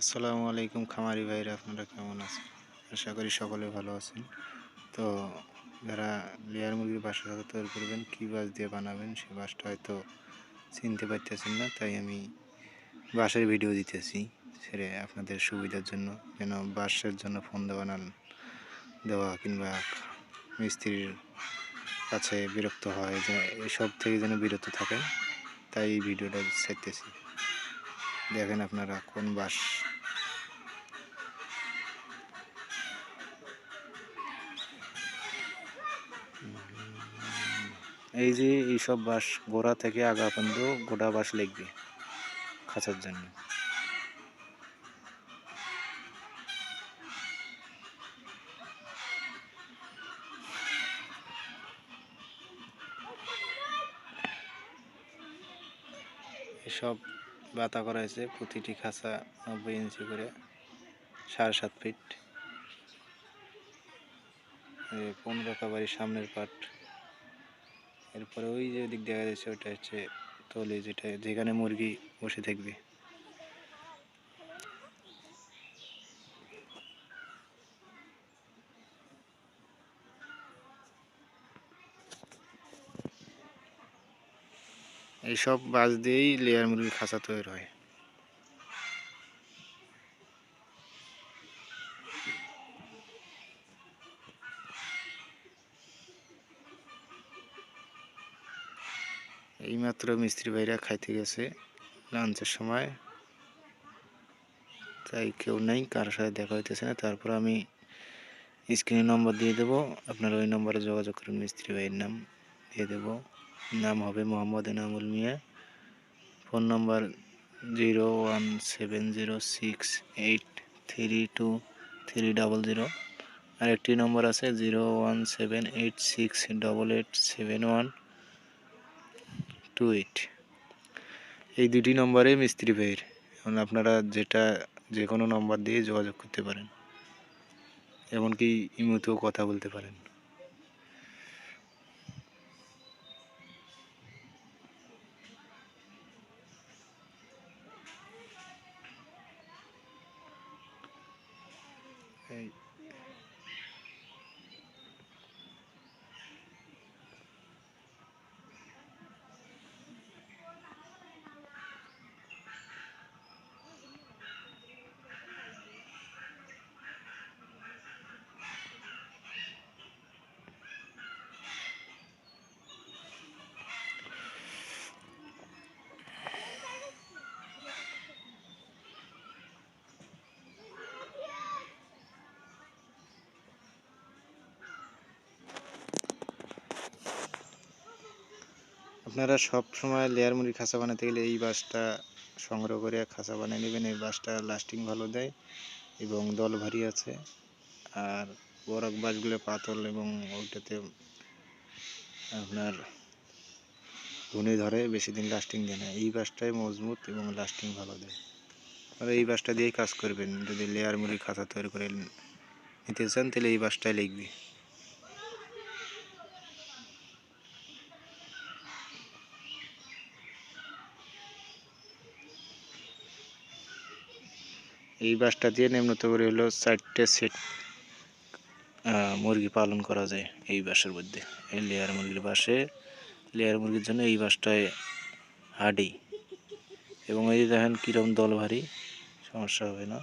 আসসালামু আলাইকুম খামারি ভাইরা, আপনারা কেমন আছেন? আশা করি সকলে ভালো আছেন। তো যারা লেয়ার মুরগির বাসা সাথে তৈরি করবেন, কী বাস দিয়ে বানাবেন, সে বাসটা হয়তো চিনতে পারতেছেন না, তাই আমি বাসের ভিডিও দিতেছি, সেরে আপনাদের সুবিধার জন্য, যেন বাসের জন্য ফোন দেওয়া না, দেওয়া কিংবা মিস্ত্রির কাছে বিরক্ত হয়, যে এসব থেকে যেন বিরত থাকেন, তাই এই ভিডিওটা ছাড়তেছি। দেখেন আপনারা কোন বাস এই যে এইসব বাস গোড়া থেকে আগা পর্যন্ত গোটা বাস লিখবে খাঁচার জন্য। এসব বাতা করা হয়েছে প্রতিটি খাঁচা নব্বই ইঞ্চি করে, সাড়ে সাত ফিট। পনেরো কাবারি সামনের পাট এরপরে ওই যে দিক দেখা যাচ্ছে, ওটা হচ্ছে তলে যেটা, যেখানে মুরগি বসে থাকবে। এইসব বাস দিয়েই লেয়ার মুরগি খাঁচা তৈরি হয়। এইমাত্র মিস্ত্রি ভাইরা খাইতে গেছে লাঞ্চের সময়। তাই কেউ নেই, কারোর সাথে দেখা হইতেছে না। তারপর আমি স্ক্রিনে নম্বর দিয়ে দেবো। আপনারা ওই নম্বরে যোগাযোগ করুন মিস্ত্রি ভাইয়ের নাম দিয়ে দেব। নাম হবে Mohammad Enamul Mia. Phone number zero one seven zero six eight three two three double zero আরেকটি নম্বর আছে zero one seven eight six double eight seven one two eight এই দুটি নম্বরে মিস্ত্রি ভাইয়ের। এখন আপনারা যেটা যে কোনো নম্বর দিয়ে যোগাযোগ করতে পারেন। এমনকি ইমুতেও কথা বলতে পারেন। এই আপনারা সব সময় লেয়ার মুড়ি খাঁচা বানাতে গেলে এই বাঁশটা সংগ্রহ করে খাঁচা বানিয়ে নেবেন। এই বাঁশটা লাস্টিং ভালো দেয় এবং দল ভারী আছে। আর বরফ বাঁশগুলো পাতল এবং ওইটাতে আপনার ঘুনে ধরে, বেশি দিন লাস্টিং দেয় না। এই বাঁশটাই মজবুত এবং লাস্টিং ভালো দেয়। আর এই বাঁশটা দিয়েই কাজ করবেন। যদি লেয়ার মুড়ি খাঁচা তৈরি করে নিতে চান, তাহলে এই বাঁশটাই লিখবে। এই বাসটা দিয়ে নিম্নত করে হলো চারটে সেট মুরগি পালন করা যায় এই বাসের মধ্যে। এই লেয়ার মুরগির বাসে লেয়ার মুরগির জন্য এই বাসটায় হাডি। এবং এই দেখেন কীরকম দল ভারী সমস্যা হবে না।